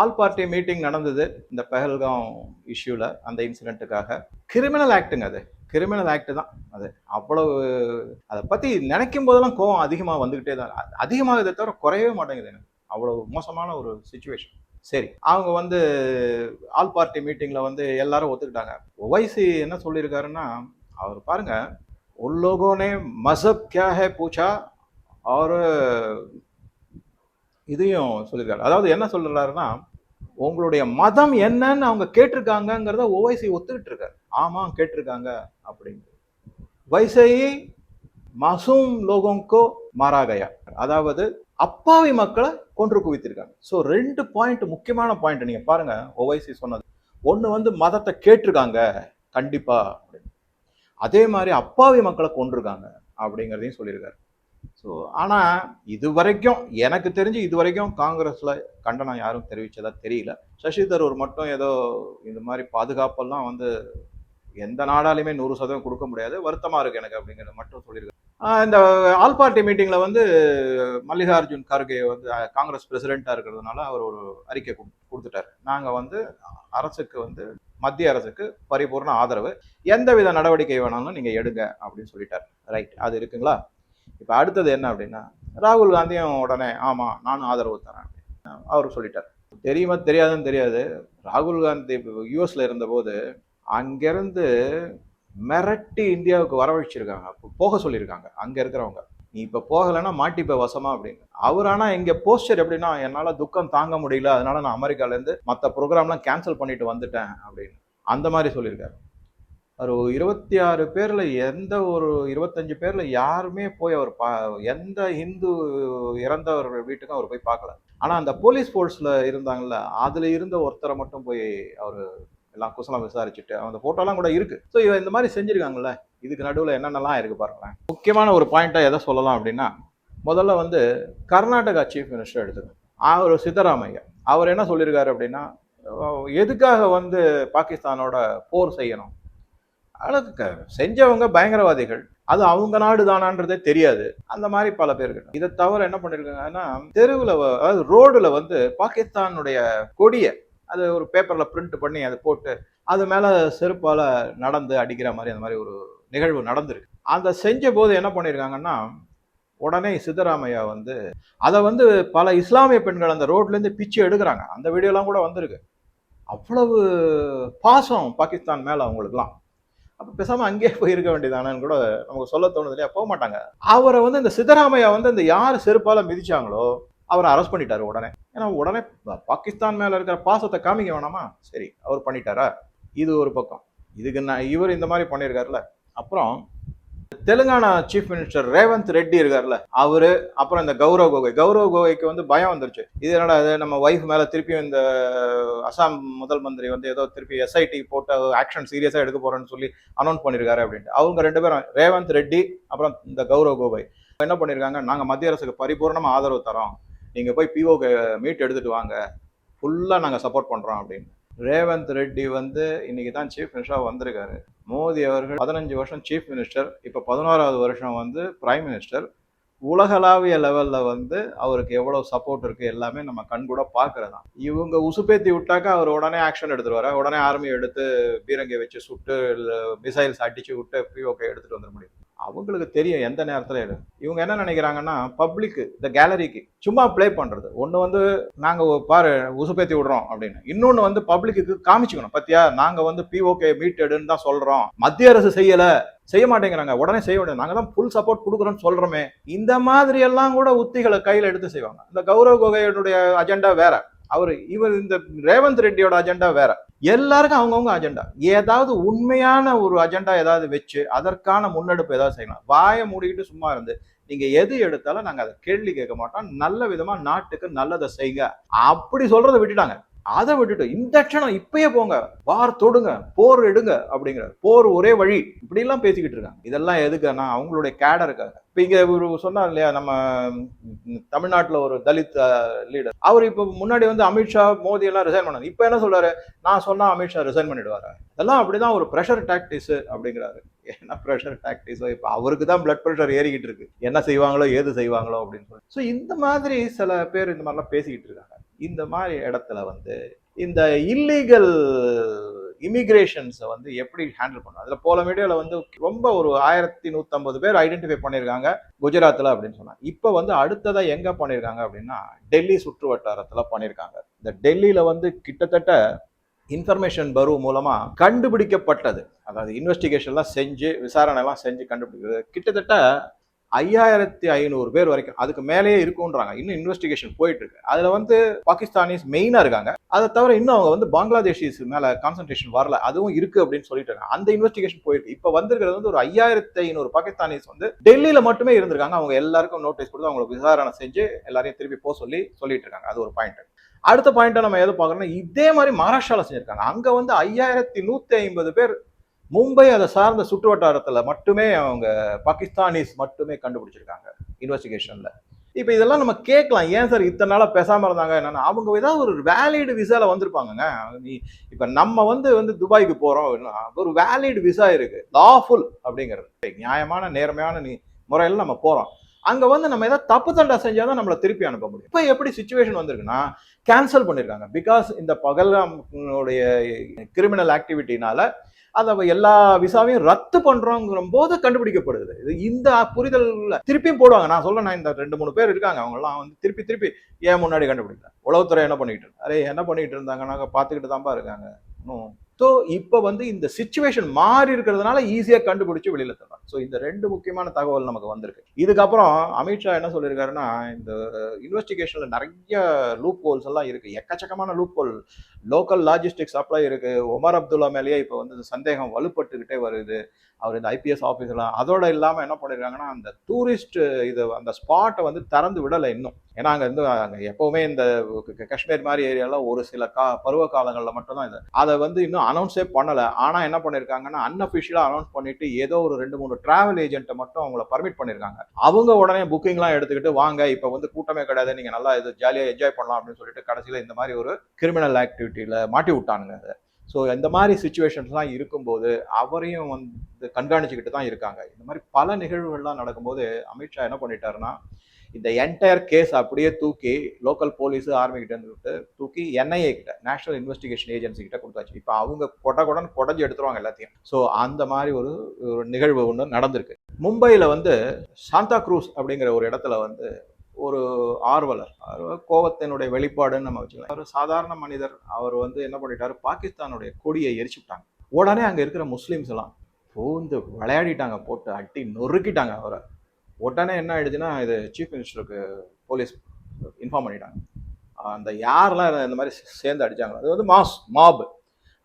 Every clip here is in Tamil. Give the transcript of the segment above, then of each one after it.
ஆல் பார்ட்டி மீட்டிங் நடந்தது இந்த பெஹல்காம் இஷ்யூவில் அந்த இன்சிடென்ட்டுக்காக கிரிமினல் ஆக்டுங்க அது. கிரிமினல் ஆக்ட் தான் அது. அவ்வளவு அதை பற்றி நினைக்கும் போதெல்லாம் கோவம் அதிகமாக வந்துக்கிட்டே தான் அதிகமாகுதே தவிர குறையவே மாட்டேங்குது எனக்கு. அவ்வளோ மோசமான ஒரு சுச்சுவேஷன் சரி அவங்க வந்து ஆல் பார்ட்டி மீட்டிங்கில் வந்து எல்லாரும் ஒத்துக்கிட்டாங்க. ஒவைசி என்ன சொல்லியிருக்காருன்னா அவர் பாருங்கள் உள்ளோகோனே மசப் கே பூச்சா? அவர் இதையும் சொல்லியிருக்காரு. அதாவது என்ன சொல்றாருன்னா உங்களுடைய மதம் என்னன்னு அவங்க கேட்டிருக்காங்கங்கிறத ஓவைசி ஒத்துக்கிட்டு இருக்காரு. ஆமா கேட்டிருக்காங்க அப்படின்னு. வைசையி மசூம் லோகோங்கோ மாராகயா அதாவது அப்பாவி மக்களை கொன்று குவித்திருக்காங்க. ஸோ ரெண்டு பாயிண்ட் முக்கியமான பாயிண்ட் நீங்க பாருங்க ஓவைசி சொன்னது. ஒன்று வந்து மதத்தை கேட்டிருக்காங்க கண்டிப்பா அப்படின்னு. அதே மாதிரி அப்பாவி மக்களை கொண்டிருக்காங்க அப்படிங்கிறதையும் சொல்லியிருக்காரு. ஸோ ஆனால் இது வரைக்கும் எனக்கு தெரிஞ்சு இது வரைக்கும் காங்கிரஸில் கண்டனம் யாரும் தெரிவித்ததாக தெரியல. சசி தரூர் மட்டும் ஏதோ இந்த மாதிரி பாதுகாப்பெல்லாம் வந்து எந்த நாடாலையுமே நூறு சதவீதம் கொடுக்க முடியாது. வருத்தமாக இருக்குது எனக்கு அப்படிங்கிறத மட்டும் சொல்லியிருக்காரு. இந்த ஆல் பார்ட்டி மீட்டிங்கில் வந்து மல்லிகார்ஜுன் கர்கே வந்து காங்கிரஸ் பிரசிடெண்ட்டாக இருக்கிறதுனால அவர் ஒரு அறிக்கை கொடு- கொடுத்துட்டார். நாங்கள் வந்து அரசுக்கு வந்து மத்திய அரசுக்கு பரிபூர்ண ஆதரவு. எந்தவித நடவடிக்கை வேணாலும் நீங்கள் எடுங்க அப்படின்னு சொல்லிட்டார். ரைட் அது இருக்குங்களா? இப்போ அடுத்தது என்ன அப்படின்னா ராகுல் காந்தியும் உடனே ஆமாம் நானும் ஆதரவு தரேன் அப்படின்னு அவர் சொல்லிட்டார். தெரியுமா தெரியாதுன்னு தெரியாது. ராகுல் காந்தி யூஎஸ்ல இருந்தபோது அங்கேருந்து மிரட்டி இந்தியாவுக்கு வரவழைச்சிருக்காங்க. அப்போ போக சொல்லியிருக்காங்க அங்கே இருக்கிறவங்க. நீ இப்போ போகலைன்னா மாட்டிப்ப வசமா அப்படின்னு. அவர் ஆனால் இங்கே போஸ்டர் எப்படின்னா என்னால் துக்கம் தாங்க முடியல அதனால நான் அமெரிக்காலேருந்து மற்ற ப்ரோக்ராம்லாம் கேன்சல் பண்ணிட்டு வந்துட்டேன் அப்படின்னு. அந்த மாதிரி சொல்லியிருக்காரு. ஒரு இருபத்தி ஆறு பேரில் எந்த ஒரு இருபத்தஞ்சு பேரில் யாருமே போய் அவர் பா எந்த இந்து இறந்தவர்கள் வீட்டுக்கும் அவர் போய் பார்க்கல. ஆனால் அந்த போலீஸ் ஃபோர்ஸில் இருந்தாங்கல்ல அதில் இருந்த ஒருத்தரை மட்டும் போய் அவர் எல்லாம் குசலம் விசாரிச்சுட்டு அந்த ஃபோட்டோலாம் கூட இருக்குது ஸோ இவன் இந்த மாதிரி செஞ்சுருக்காங்கல்ல இதுக்கு நடுவில் என்னென்னலாம் இருக்குது பாருங்களேன். முக்கியமான ஒரு பாயிண்ட்டாக எதை சொல்லலாம் அப்படின்னா முதல்ல வந்து கர்நாடகா சீஃப் மினிஸ்டர் எடுத்துக்கணும். அவர் சித்தராமையா. அவர் என்ன சொல்லியிருக்காரு அப்படின்னா எதுக்காக வந்து பாகிஸ்தானோட போர் செய்யணும்? அதுக்கு செஞ்சவங்க பயங்கரவாதிகள். அது அவங்க நாடு தானான்றதே தெரியாது. அந்த மாதிரி பல பேர்கள் இதை தவிர என்ன பண்ணிருக்காங்கன்னா தெருவில் அதாவது ரோடுல வந்து பாகிஸ்தானுடைய கொடியை அது ஒரு பேப்பர்ல பிரிண்ட் பண்ணி அதை போட்டு அது மேலே செருப்பால் நடந்து அடிக்கிற மாதிரி அந்த மாதிரி ஒரு நிகழ்வு நடந்திருக்கு. அந்த செஞ்ச போது என்ன பண்ணியிருக்காங்கன்னா உடனே சித்தராமையா வந்து அதை வந்து பல இஸ்லாமிய பெண்கள் அந்த ரோட்லேருந்து பிச்சு எடுக்கிறாங்க. அந்த வீடியோலாம் கூட வந்திருக்கு. அவ்வளவு பாசம் பாகிஸ்தான் மேலே அவங்களுக்குலாம் அப்போ பேசாமல் அங்கேயே போயிருக்க வேண்டியதானான்னு கூட நமக்கு சொல்ல தோணுது இல்லையா போக மாட்டாங்க. அவரை வந்து இந்த சித்தராமையா வந்து இந்த யார் செருப்பால் மிதிச்சாங்களோ அவரை அரெஸ்ட் பண்ணிட்டாரு உடனே. ஏன்னா உடனே பாகிஸ்தான் மேலே இருக்கிற பாசத்தை காமிக்க வேணாமா? சரி அவர் பண்ணிட்டாரா? இது ஒரு பக்கம். இதுக்கு நான் இவர் இந்த மாதிரி பண்ணியிருக்காருல்ல. அப்புறம் தெலுங்கானா சீஃப் மினிஸ்டர் ரேவந்த் ரெட்டி இருக்கார்ல அவரு அப்புறம் இந்த கௌரவ் கோகை. கௌரவ் கோகைக்கு வந்து பயம் வந்துருச்சு. இது என்னடா இது நம்ம ஒய்ஃப் மேல திருப்பியும் இந்த அசாம் முதல் மந்திரி வந்து ஏதோ திருப்பி எஸ்ஐடி போட்டு ஆக்ஷன் சீரியஸா எடுக்க போறேன்னு சொல்லி அனௌன்ஸ் பண்ணிருக்காரு அப்படின்ட்டு. அவங்க ரெண்டு பேரும் ரேவந்த் ரெட்டி அப்புறம் இந்த கௌரவ் கோகை. என்ன பண்ணியிருக்காங்க நாங்க மத்திய அரசுக்கு பரிபூர்ணமா ஆதரவு தரோம் நீங்க போய் பிஓக்கு மீட் எடுத்துட்டு வாங்க. ஃபுல்லா நாங்க சப்போர்ட் பண்றோம் அப்படின்னு. ரேவந்த் ரெட்டி வந்து இன்னைக்கு தான் சீஃப் மினிஸ்டராக வந்திருக்காரு. மோடி அவர்கள் பதினஞ்சு வருஷம் சீஃப் மினிஸ்டர் இப்போ பதினோராவது வருஷம் வந்து பிரைம் மினிஸ்டர் உலகளாவிய லெவலில் வந்து அவருக்கு எவ்வளோ சப்போர்ட் இருக்குது எல்லாமே நம்ம கண் கூட தான் இவங்க உசுப்பேத்தி விட்டாக்கா அவர் உடனே ஆக்ஷன் எடுத்துருவாரு. உடனே ஆர்மி எடுத்து பீரங்கை வச்சு சுட்டு மிசைல்ஸ் அடித்து விட்டு பிஓகே எடுத்துகிட்டு வந்துட முடியும். அவங்களுக்கு தெரியும் எந்த நேரத்தில் எடு. இவங்க என்ன நினைக்கிறாங்கன்னா பப்ளிக்கு இந்த கேலரிக்கு சும்மா ப்ளே பண்ணுறது ஒன்று வந்து நாங்கள் பாரு உசுப்பேத்தி விடுறோம் அப்படின்னு. இன்னொன்று வந்து பப்ளிக்கு காமிச்சுக்கணும். பத்தியா? நாங்கள் வந்து பிஓகே மீட்டெடுன்னு தான் சொல்கிறோம் மத்திய அரசு செய்யலை. செய்ய மாட்டேங்கிறாங்க. உடனே செய்ய முடியாது நாங்கள் தான் ஃபுல் சப்போர்ட் கொடுக்குறோம்னு சொல்கிறோமே இந்த மாதிரி எல்லாம் கூட உத்திகளை கையில் எடுத்து செய்வாங்க. இந்த கௌரவ கோகையுடைய அஜெண்டா வேற. அவர் இவர் இந்த ரேவந்த் ரெட்டியோட அஜெண்டா வேற. எல்லாருக்கும் அவங்கவுங்க அஜெண்டா ஏதாவது உண்மையான ஒரு அஜெண்டா ஏதாவது வச்சு அதற்கான முன்னெடுப்பு ஏதாவது செய்யலாம். வாயை மூடிக்கிட்டு சும்மா இருந்து நீங்க எது எடுத்தாலும் நாங்க அதை கேள்வி கேட்க மாட்டோம். நல்ல விதமா நாட்டுக்கு நல்லதை செய்யுங்க. அப்படி சொல்றதை விட்டுட்டாங்க. அதை விட்டுட்டு இந்த க்ஷணம் இப்பயே போங்க வார் தொடுங்க போர் எடுங்க அப்படிங்கிற போர் ஒரே வழி இப்படி எல்லாம் பேசிக்கிட்டு இருக்காங்க. இதெல்லாம் எதுக்குன்னா அவங்களுடைய கேடருக்காக இப்ப இங்க ஒரு சொன்னார் இல்லையா நம்ம தமிழ்நாட்டுல ஒரு தலித் லீடர் அவர் இப்ப முன்னாடி வந்து அமித்ஷா மோடி எல்லாம் ரிசைன் பண்ணாரு. இப்ப என்ன சொல்றாரு? நான் சொன்னா அமித்ஷா ரிசைன் பண்ணிடுவாரு? அதெல்லாம் அப்படிதான் ஒரு ப்ரெஷர் டாக்டிஸ் அப்படிங்கிறாரு. என்ன ப்ரெஷர் டாக்டிஸோ இப்போ அவருக்கு தான் பிளட் ப்ரெஷர் ஏறிக்கிட்டு இருக்கு. என்ன செய்வாங்களோ ஏது செய்வாங்களோ அப்படின்னு சொல்லி. ஸோ இந்த மாதிரி சில பேர் இந்த மாதிரிலாம் பேசிக்கிட்டு இருக்காங்க. இந்த மாதிரி இடத்துல வந்து இந்த இல்லீகல் இமிக்ரேஷன்ஸை வந்து எப்படி ஹேண்டில் பண்ணும் அதில் போல மீடியாவில் வந்து ரொம்ப ஒரு ஆயிரத்தி நூற்றம்பது பேர் ஐடென்டிஃபை பண்ணியிருக்காங்க குஜராத்தில் அப்படின்னு சொன்னாங்க. இப்போ வந்து அடுத்ததாக எங்கே பண்ணியிருக்காங்க அப்படின்னா டெல்லி சுற்று வட்டாரத்தில் பண்ணியிருக்காங்க இந்த டெல்லியில் வந்து கிட்டத்தட்ட இன்ஃபர்மேஷன் பரு மூலமாக கண்டுபிடிக்கப்பட்டது. அதாவது இன்வெஸ்டிகேஷன்லாம் செஞ்சு விசாரணைலாம் செஞ்சு கண்டுபிடிக்கிறது. கிட்டத்தட்ட ஐயாயிரத்தி ஐநூறு பேர் வரைக்கும் அதுக்கு மேலேயே இருக்கும்ன்றாங்க. இன்னும் இன்வெஸ்டிகேஷன் போயிட்டு இருக்கு அதுல வந்து பாகிஸ்தானிஸ் மெயினா இருக்காங்க. அதை தவிர இன்னும் அவங்க வந்து பங்களாதேஷிஸ் மேல கான்சன்ட்ரேஷன் வரல. அதுவும் இருக்கு அப்படின்னு சொல்லிட்டு இருக்காங்க. அந்த இன்வெஸ்டிகேஷன் போயிருக்கு இப்போ வந்திருக்கிறது வந்து ஒரு ஐயாயிரத்தி ஐநூறு பாகிஸ்தானிஸ் வந்து டெல்லியில மட்டுமே இருந்திருக்காங்க. அவங்க எல்லாருக்கும் நோட்டீஸ் கொடுத்து அவங்களுக்கு விசாரணை செஞ்சு எல்லாரையும் திருப்பி போக சொல்லி சொல்லிட்டு இருக்காங்க. அது ஒரு பாயிண்ட் அடுத்த பாயிண்ட்டை நம்ம எது பார்க்கறோம்னா இதே மாதிரி மகாராஷ்டிராவில் செஞ்சிருக்காங்க. அங்கே வந்து ஐயாயிரத்தி நூற்றி ஐம்பது பேர் மும்பை அதை சார்ந்த சுற்று வட்டாரத்தில் மட்டுமே அவங்க பாகிஸ்தானிஸ் மட்டுமே கண்டுபிடிச்சிருக்காங்க இன்வெஸ்டிகேஷனில் இப்போ இதெல்லாம் நம்ம கேட்கலாம். ஏன் சார் இத்தனை நாளாக பேசாமல் இருந்தாங்க? என்னன்னா அவங்க ஏதாவது ஒரு வேலிடு விசாவில் வந்திருப்பாங்கங்க. நீ இப்போ நம்ம வந்து வந்து துபாய்க்கு போகிறோம் ஒரு வேலிடு விசா இருக்குது லாஃபுல் அப்படிங்கிறது. நியாயமான நேர்மையான நீ முறையில் நம்ம போகிறோம் அங்கே வந்து நம்ம ஏதாவது தப்பு தண்டா செஞ்சாதான் நம்மளை திருப்பி அனுப்ப முடியும். இப்போ எப்படி சுச்சுவேஷன் வந்திருக்குன்னா கேன்சல் பண்ணியிருக்காங்க பிகாஸ் இந்த பகல்காமுடைய கிரிமினல் ஆக்டிவிட்டினால அதை எல்லா விசாவையும் ரத்து பண்றோங்கிற போது கண்டுபிடிக்கப்படுது. இது இந்த புரிதல் திருப்பியும் போடுவாங்க. நான் சொல்ல நான் இந்த ரெண்டு மூணு பேர் இருக்காங்க. அவங்களாம் வந்து திருப்பி திருப்பி ஏன் முன்னாடி கண்டுபிடிக்கல? உளவுத்துறை என்ன பண்ணிட்டு இருந்தா அரே என்ன பண்ணிட்டு இருந்தாங்கன்னா பார்த்துக்கிட்டு தான்ப்பா இருக்காங்க. இன்னும் ஸோ இப்போ வந்து இந்த சுச்சுவேஷன் மாறி இருக்கிறதுனால ஈஸியாக கண்டுபிடிச்சி வெளியில் தரலாம். ஸோ இந்த ரெண்டு முக்கியமான தகவல் நமக்கு வந்திருக்கு. இதுக்கப்புறம் அமித்ஷா என்ன சொல்லியிருக்காருன்னா இந்த இன்வெஸ்டிகேஷனில் நிறைய லூப் ஹோல்ஸ் எல்லாம் இருக்குது எக்கச்சக்கமான loop hole local logistics apply இருக்குது ஒமர் அப்துல்லா மேலேயே இப்போ வந்து சந்தேகம் வலுப்பட்டுக்கிட்டே வருது. அவர் இந்த ஐபிஎஸ் ஆஃபீஸர்லாம் அதோட இல்லாமல் என்ன பண்ணியிருக்காங்கன்னா அந்த டூரிஸ்ட் இது அந்த ஸ்பாட்டை வந்து திறந்து விடலை இன்னும். ஏன்னா அங்கே இருந்து அங்கே எப்போவுமே இந்த காஷ்மீர் மாதிரி ஏரியாலாம் ஒரு சில கா பருவ காலங்களில் மட்டும்தான் இது. அதை வந்து இன்னும் அனௌன்ஸே பண்ணலை. ஆனால் என்ன பண்ணியிருக்காங்கன்னா அன்அஃபிஷியலாக அனௌன்ஸ் பண்ணிட்டு ஏதோ ஒரு ரெண்டு மூணு டிராவல் ஏஜென்ட்டை மட்டும் அவங்கள பர்மிட் பண்ணியிருக்காங்க. அவங்க உடனே புக்கிங்லாம் எடுத்துக்கிட்டு வாங்க இப்போ வந்து கூட்டமே கிடையாது. நீங்கள் நல்லா இது ஜாலியாக என்ஜாய் பண்ணலாம் அப்படின்னு சொல்லிட்டு கடைசியில் இந்த மாதிரி ஒரு கிரிமினல் ஆக்டிவிட்டியில் மாட்டி விட்டானுங்க அதை. ஸோ இந்த மாதிரி சுச்சுவேஷன்ஸ்லாம் இருக்கும்போது அவரையும் வந்து கண்காணிச்சுக்கிட்டு தான் இருக்காங்க. இந்த மாதிரி பல நிகழ்வுகள்லாம் நடக்கும்போது அமித்ஷா என்ன பண்ணிட்டாருன்னா இந்த என்டையர் கேஸ் அப்படியே தூக்கி லோக்கல் போலீஸ் ஆர்மி கிட்ட இருந்து தூக்கி என்ஐஏ கிட்ட நேஷனல் இன்வெஸ்டிகேஷன் ஏஜென்சி கிட்ட கொடுத்தாச்சு. இப்போ அவங்க கொட கொடன் கொடைஞ்சு எடுத்துருவாங்க எல்லாத்தையும். ஸோ அந்த மாதிரி ஒரு ஒரு நிகழ்வு ஒன்று நடந்திருக்கு. மும்பையில் வந்து சாந்தா குரூஸ் அப்படிங்கிற ஒரு இடத்துல வந்து ஒரு ஆர்வலர் அவர் கோவத்தினுடைய வெளிப்பாடுன்னு நம்ம வச்சுக்கலாம். ஒரு சாதாரண மனிதர். அவர் வந்து என்ன பண்ணிட்டாரு? பாகிஸ்தானுடைய கொடியை எரிச்சுட்டாங்க உடனே அங்கே இருக்கிற முஸ்லீம்ஸ் எல்லாம் பூந்து விளையாடிட்டாங்க போட்டு அட்டி நொறுக்கிட்டாங்க அவரை. உடனே என்ன ஆயிடுச்சுன்னா இது சீஃப் மினிஸ்டருக்கு போலீஸ் இன்ஃபார்ம் பண்ணிட்டாங்க. அந்த யாரெல்லாம் இந்த மாதிரி சேர்ந்து அடித்தாங்க அது வந்து மாஸ் மாப்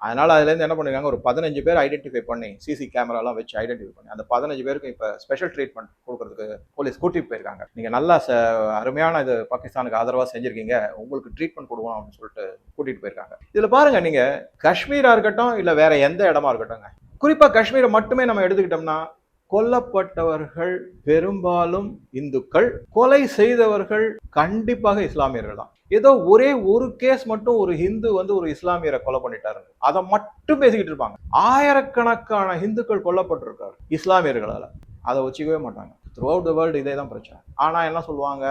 அதனால் அதுலேருந்து என்ன பண்ணிருக்காங்க ஒரு பதினஞ்சு பேர் ஐடென்டிஃபை பண்ணி சிசி கேமராலாம் வச்சு ஐடென்டிஃபை பண்ணி அந்த பதினஞ்சு பேருக்கு இப்போ ஸ்பெஷல் ட்ரீட்மெண்ட் கொடுக்குறதுக்கு போலீஸ் கூட்டிட்டு போயிருக்காங்க. நீங்கள் நல்லா ச அருமையான இது பாகிஸ்தானுக்கு ஆதரவாக செஞ்சுருக்கீங்க உங்களுக்கு ட்ரீட்மெண்ட் கொடுக்கணும் அப்படின்னு சொல்லிட்டு கூட்டிகிட்டு போயிருக்காங்க. இதில் பாருங்கள் நீங்கள் காஷ்மீராக இருக்கட்டும் இல்லை வேறு எந்த இடமா இருக்கட்டும்ங்க. குறிப்பாக காஷ்மீரை மட்டுமே நம்ம எடுத்துக்கிட்டோம்னா கொல்லப்பட்டவர்கள் பெரும்பாலும் இந்துக்கள். கொலை செய்தவர்கள் கண்டிப்பாக இஸ்லாமியர்கள் தான். ஏதோ ஒரே ஒரு கேஸ் மட்டும் ஒரு ஹிந்து வந்து ஒரு இஸ்லாமியரை கொலை பண்ணிட்டாரு அதை மட்டும் பேசிக்கிட்டு இருப்பாங்க. ஆயிரக்கணக்கான இந்துக்கள் கொல்லப்பட்டிருக்காரு இஸ்லாமியர்களால். அதை வச்சுக்கவே மாட்டாங்க. த்ரூ அவுட் த வேர்ல்டு இதே தான் பிரச்சனை. ஆனால் என்ன சொல்லுவாங்க?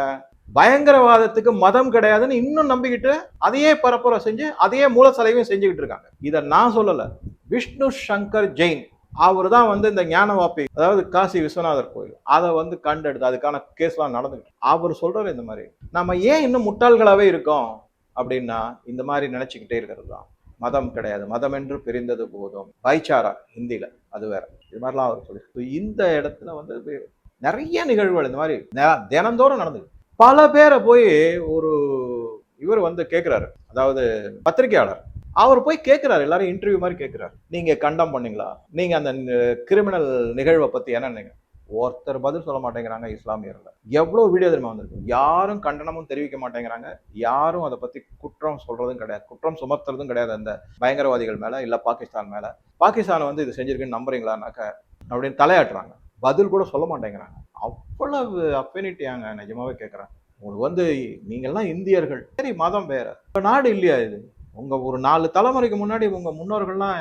பயங்கரவாதத்துக்கு மதம் கிடையாதுன்னு இன்னும் நம்பிக்கிட்டு அதையே பரப்புரை செஞ்சு அதையே மூலசலையும் செஞ்சுக்கிட்டு இருக்காங்க. இதை நான் சொல்லலை. விஷ்ணு சங்கர் ஜெயின் அவர் தான் வந்து இந்த ஞானவாப்பி அதாவது காசி விஸ்வநாதர் கோயில். அதை வந்து கண்டெடுத்து அதுக்கான கேஸ்லாம் நடந்துக்கிட்டு அவர் சொல்கிறார் இந்த மாதிரி நம்ம ஏன் இன்னும் முட்டாள்களாகவே இருக்கோம்? அப்படின்னா இந்த மாதிரி நினச்சிக்கிட்டே இருக்கிறது தான். மதம் கிடையாது. மதம் என்று பிரிந்தது போதும். பைச்சாரா ஹிந்தியில். அது வேற. இது மாதிரிலாம் அவர் சொல்லி இந்த இடத்துல வந்து நிறைய நிகழ்வுகள் இந்த மாதிரி தினந்தோறும் நடந்தது பல பேரை போய் ஒரு இவர் வந்து கேட்குறாரு அதாவது பத்திரிகையாளர். அவர் போய் கேட்கிறாரு எல்லாரும் இன்டர்வியூ மாதிரி கேட்கிறாரு நீங்க கண்டம் பண்ணீங்களா? நீங்க அந்த கிரிமினல் நிகழ்வை பத்தி என்ன நினைங்க ஒருத்தர் பதில் சொல்ல மாட்டேங்கிறாங்க இஸ்லாமியர்கள் எவ்வளோ வீடியோ தெரியுமா வந்திருக்கு? யாரும் கண்டனமும் தெரிவிக்க மாட்டேங்கிறாங்க. யாரும் அதை பற்றி குற்றம் சொல்கிறதும் கிடையாது. குற்றம் சுமத்துறதும் கிடையாது அந்த பயங்கரவாதிகள் மேலே இல்லை பாகிஸ்தான் மேலே. பாகிஸ்தான் வந்து இது செஞ்சிருக்குன்னு நம்புறீங்களானாக்க அப்படின்னு தலையாட்டுறாங்க. பதில் கூட சொல்ல மாட்டேங்கிறாங்க. அவ்வளவு அஃபினிட்டியாங்க நிஜமாவே கேட்குறேன் உங்களுக்கு வந்து நீங்கள்லாம் இந்தியர்கள். சரி மதம் வேற. நாடு இல்லையா இது? உங்கள் ஒரு நாலு தலைமுறைக்கு முன்னாடி உங்கள் முன்னோர்கள்லாம்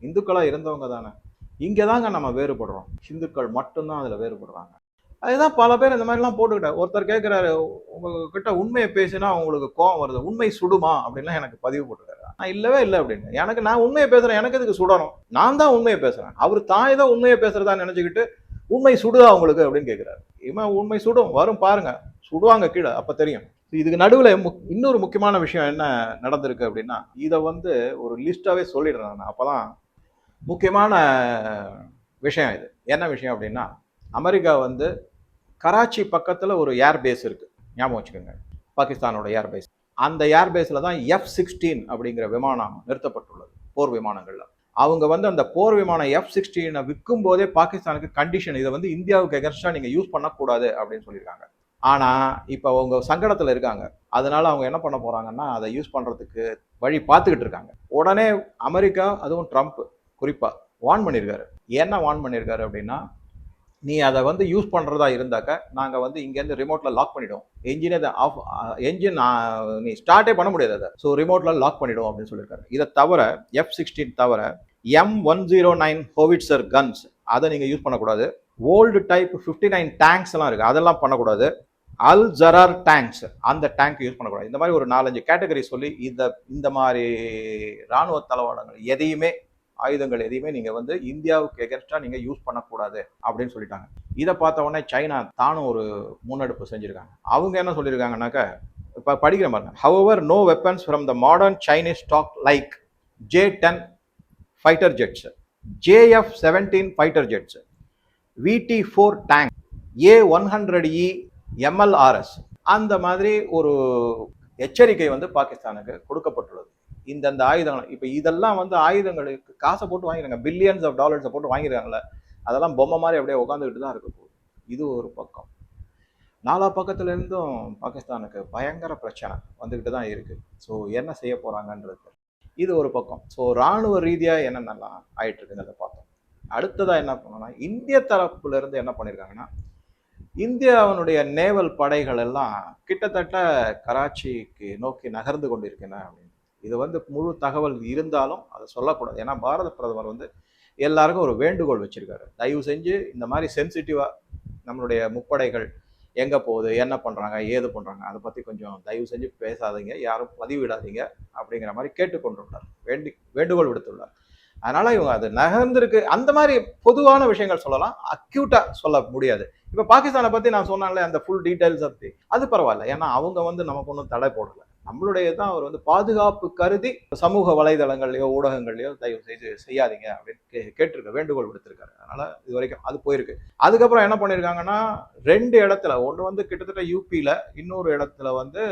இந்துக்களாக இருந்தவங்க தானே. இங்கே தாங்க நம்ம வேறுபடுறோம். இந்துக்கள் மட்டும்தான் அதில் வேறுபடுறாங்க. அதுதான் பல பேர் இந்த மாதிரிலாம் போட்டுக்கிட்டேன் ஒருத்தர் கேட்குறாரு உங்ககிட்ட உண்மையை பேசினா உங்களுக்கு கோவம் வருது. உண்மை சுடுமா? அப்படின்லாம் எனக்கு பதிவு போட்டுருக்காரு நான் இல்லவே இல்லை அப்படின்னு. எனக்கு நான் உண்மையை பேசுகிறேன் எனக்கு இதுக்கு சுடணும்? நான் தான் உண்மையை பேசுறேன். அவர் தாய் தான் உண்மையை பேசுகிறதா நினச்சிக்கிட்டு உண்மை சுடுதா உங்களுக்கு? அப்படின்னு கேட்குறாரு இவன் உண்மை சுடும். வரும் பாருங்க. சுடுவாங்க கீழே. அப்போ தெரியும். ஸோ இதுக்கு நடுவில் இன்னொரு முக்கியமான விஷயம் என்ன நடந்திருக்கு அப்படின்னா இதை வந்து ஒரு லிஸ்ட்டாகவே சொல்லிடுறேன் நான். அப்பதான் முக்கியமான விஷயம் இது. என்ன விஷயம் அப்படின்னா அமெரிக்கா வந்து கராச்சி பக்கத்தில் ஒரு ஏர் பேஸ் இருக்குது ஞாபகம் வச்சுக்கோங்க. பாகிஸ்தானோட ஏர் பேஸ் அந்த ஏர் பேஸில் தான் எஃப் சிக்ஸ்டீன் அப்படிங்கிற விமானம் நிறுத்தப்பட்டுள்ளது போர் விமானங்களில். அவங்க வந்து அந்த போர் விமானம் எஃப் சிக்ஸ்டீனை விற்கும் போதே பாகிஸ்தானுக்கு கண்டிஷன் இதை வந்து இந்தியாவுக்கு எகர்ஸ்டாக நீங்கள் யூஸ் பண்ணக்கூடாது அப்படின்னு சொல்லியிருக்காங்க. ஆனால் இப்போ அவங்க சங்கடத்தில் இருக்காங்க. அதனால் அவங்க என்ன பண்ண போகிறாங்கன்னா அதை யூஸ் பண்ணுறதுக்கு வழி பார்த்துக்கிட்டு இருக்காங்க. உடனே அமெரிக்கா அதுவும் ட்ரம்ப் குறிப்பாக வார்ன் பண்ணியிருக்காரு என்ன வான் பண்ணியிருக்காரு அப்படின்னா நீ அதை வந்து யூஸ் பண்ணுறதா இருந்தாக்க நாங்கள் வந்து இங்கேருந்து ரிமோட்டில் லாக் பண்ணிவிடுவோம் என்ஜினே ஆஃப் என்ஜின் நீ ஸ்டார்ட்டே பண்ண முடியாது அதை. ஸோ ரிமோட்டில் லாக் பண்ணிவிடுவோம் அப்படின்னு சொல்லியிருக்காரு இதை தவிர எஃப் சிக்ஸ்டீன் தவிர M one zero nine howitzer guns அதை நீங்கள் யூஸ் பண்ணக்கூடாது. Old type fifty nine tanks எல்லாம் இருக்குது அதெல்லாம் பண்ணக்கூடாது. அல் ஜரார் டேங்க்ஸ் அந்த டேங்க் யூஸ் பண்ணக்கூடாது. இந்த மாதிரி ஒரு நாலஞ்சு கேட்டகரி சொல்லி இந்த இந்த மாதிரி இராணுவ தளவாடங்கள் எதையுமே ஆயுதங்கள் எதையுமே நீங்கள் வந்து இந்தியாவுக்கு எகென்ஸ்டா நீங்கள் யூஸ் பண்ணக்கூடாது அப்படின்னு சொல்லிட்டாங்க. இதை பார்த்த உடனே சைனா தானும் ஒரு முன்னெடுப்பு செஞ்சுருக்காங்க. அவங்க என்ன சொல்லியிருக்காங்கனாக்க இப்போ படிக்கிற மாதிரி our no weapons from the modern Chinese stock like J ten fighter jets JF seventeen fighter jets VT four tank A one hundred E MLRS அந்த மாதிரி ஒரு எச்சரிக்கை வந்து பாகிஸ்தானுக்கு கொடுக்கப்பட்டுள்ளது. இந்தந்த ஆயுதங்கள் இப்போ இதெல்லாம் வந்து ஆயுதங்களுக்கு காசை போட்டு வாங்கிடுறாங்க பில்லியன்ஸ் ஆஃப் டாலர்ஸை போட்டு வாங்கிடுறாங்கல்ல அதெல்லாம் பொம்மை மாதிரி அப்படியே உட்காந்துக்கிட்டு தான் இருக்க போகுது. இது ஒரு பக்கம். நாலா பக்கத்துல இருந்தும் பாகிஸ்தானுக்கு பயங்கர பிரச்சனை வந்துக்கிட்டு தான் இருக்குது ஸோ என்ன செய்ய போகிறாங்கன்றது இது ஒரு பக்கம். ஸோ ராணுவ ரீதியாக என்னென்னலாம் ஆயிட்டு இருக்குங்கிறத பார்த்தோம். அடுத்ததாக என்ன பண்ணோம்னா இந்திய தரப்புலேருந்து என்ன பண்ணியிருக்காங்கன்னா இந்தியாவினுடைய நேவல் படைகள் எல்லாம் கிட்டத்தட்ட கராச்சிக்கு நோக்கி நகர்ந்து கொண்டிருக்கின்றன அப்படின்னு. இது வந்து முழு தகவல் இருந்தாலும் அதை சொல்லக்கூடாது. ஏன்னா பாரத பிரதமர் வந்து எல்லாருக்கும் ஒரு வேண்டுகோள் வச்சுருக்காரு. தயவு செஞ்சு இந்த மாதிரி சென்சிட்டிவாக நம்மளுடைய முப்படைகள் எங்கே போகுது என்ன பண்ணுறாங்க ஏது பண்ணுறாங்க அதை பற்றி கொஞ்சம் தயவு செஞ்சு பேசாதீங்க யாரும் பதிவிடாதீங்க அப்படிங்கிற மாதிரி கேட்டுக்கொண்டுள்ளார். வேண்டி வேண்டுகோள் விடுத்துள்ளார். அதனால இவங்க அது நகர்ந்திருக்கு. அந்த மாதிரி பொதுவான விஷயங்கள் சொல்லலாம். அக்யூட்டா சொல்ல முடியாது. இப்ப பாகிஸ்தானை பத்தி நான் சொன்னாலே அந்த ஃபுல் டீடைல்ஸ் பத்தி. அது பரவாயில்ல. ஏன்னா அவங்க வந்து நமக்கு ஒன்றும் தடை போடல. நம்மளுடைய தான் அவர் வந்து பாதுகாப்பு கருதி சமூக வலைதளங்கள்லயோ ஊடகங்கள்லயோ தயவு செய்து செய்யாதீங்க அப்படின்னு கே கேட்டிருக்க வேண்டுகோள் விடுத்திருக்காரு. அதனால இது வரைக்கும் அது போயிருக்கு. அதுக்கப்புறம் என்ன பண்ணியிருக்காங்கன்னா ரெண்டு இடத்துல ஒன்று வந்து கிட்டத்தட்ட யூபியில இன்னொரு இடத்துல வந்து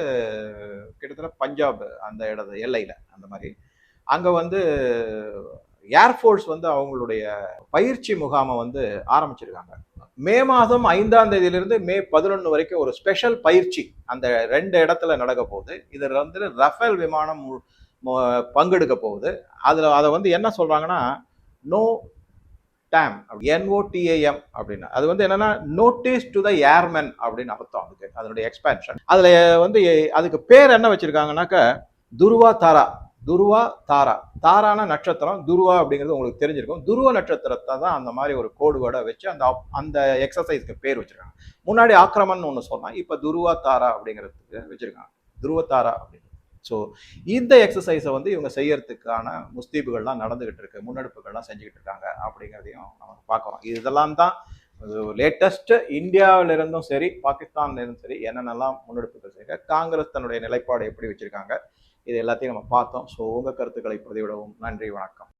கிட்டத்தட்ட பஞ்சாப் அந்த இடத்து எல்லையில அந்த மாதிரி. அங்க வந்து ஏர்ஃபோர்ஸ் வந்து அவங்களுடைய பயிற்சி முகாமை வந்து ஆரம்பிச்சிருக்காங்க. மே மாதம் ஐந்தாம் தேதியிலிருந்து மே பதினொன்று வரைக்கும் ஒரு ஸ்பெஷல் பயிற்சி அந்த ரெண்டு இடத்துல நடக்க போகுது. இதில் வந்து ரஃபேல் விமானம் மு- பங்கெடுக்க போகுது. அதில் அதை வந்து என்ன சொல்கிறாங்கன்னா நோ டேம் என்ஓடிஏஎம் அப்படின்னு. அது வந்து என்னன்னா நோட்டீஸ் டு த ஏர்மேன் அப்படின்னு அர்த்தம் அதுக்கு அதனுடைய எக்ஸ்பேன்ஷன் அதில் வந்து அதுக்கு பேர் என்ன வச்சுருக்காங்கனாக்க துருவா தாரா துருவா தாரா. தாரான நட்சத்திரம் துருவா அப்படிங்கிறது உங்களுக்கு தெரிஞ்சிருக்கும். துருவ நட்சத்திரத்தை தான் அந்த மாதிரி ஒரு கோடு வேர்டை வச்சு அந்த அந்த எக்ஸசைஸ்க்கு பேர் வச்சிருக்காங்க. முன்னாடி ஆக்கிரமன் ஒன்று சொன்னால் இப்போ துருவா தாரா அப்படிங்கிறதுக்கு வச்சுருக்காங்க. துருவ தாரா அப்படின்னு. ஸோ இந்த எக்ஸசைஸை வந்து இவங்க செய்யறதுக்கான முஸ்தீபுகள்லாம் நடந்துகிட்டு இருக்கு. முன்னெடுப்புகள்லாம் செஞ்சுக்கிட்டு இருக்காங்க அப்படிங்கிறதையும் நம்ம பார்க்குறோம் இதெல்லாம் தான் லேட்டஸ்ட் இந்தியாவில இருந்தும் சரி பாகிஸ்தான்ல இருந்தும் சரி என்னென்னலாம் முன்னெடுப்புகள் செய்ய காங்கிரஸ் தன்னுடைய நிலைப்பாடு எப்படி வச்சிருக்காங்க இது எல்லாத்தையும் நம்ம பார்த்தோம். ஸோ உங்கள் கருத்துக்களை பதிவிடவும். நன்றி வணக்கம்.